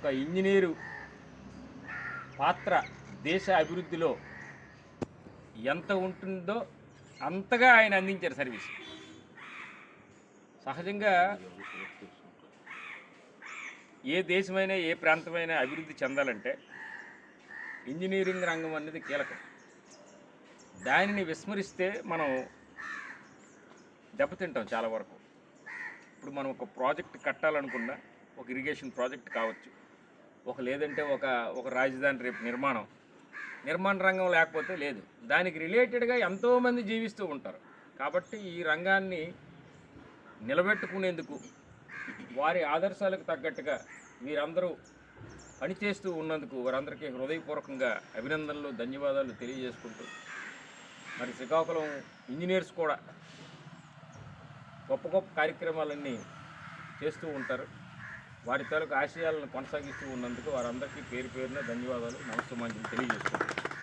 ఒక ఇంజనీరు పాత్ర దేశ అభివృద్ధిలో ఎంత ఉంటుందో అంతగా ఆయన అందించారు సర్వీస్. సహజంగా ఏ దేశమైనా ఏ ప్రాంతమైనా అభివృద్ధి చెందాలంటే ఇంజనీరింగ్ రంగం అనేది కీలకం. దానిని విస్మరిస్తే మనం దెబ్బతింటాం చాలా వరకు. ఇప్పుడు మనం ఒక ప్రాజెక్ట్ కట్టాలనుకున్నా ఒక ఇరిగేషన్ ప్రాజెక్ట్ కావచ్చు ఒక లేదంటే ఒక ఒక రాజధాని రేపు నిర్మాణం. నిర్మాణ రంగం లేకపోతే లేదు. దానికి రిలేటెడ్గా ఎంతోమంది జీవిస్తూ ఉంటారు. కాబట్టి ఈ రంగాన్ని నిలబెట్టుకునేందుకు వారి ఆదర్శాలకు తగ్గట్టుగా వీరందరూ పనిచేస్తూ ఉన్నందుకు వారందరికీ హృదయపూర్వకంగా అభినందనలు ధన్యవాదాలు తెలియజేసుకుంటూ మరి శ్రీకాకుళం ఇంజనీర్స్ కూడా గొప్ప గొప్ప కార్యక్రమాలన్నీ చేస్తూ ఉంటారు. వారి తాలూకు ఆశయాలను కొనసాగిస్తూ ఉన్నందుకు వారందరికీ పేరు పేరున ధన్యవాదాలు. నమస్తమాంజలి తెలియజేస్తున్నాను.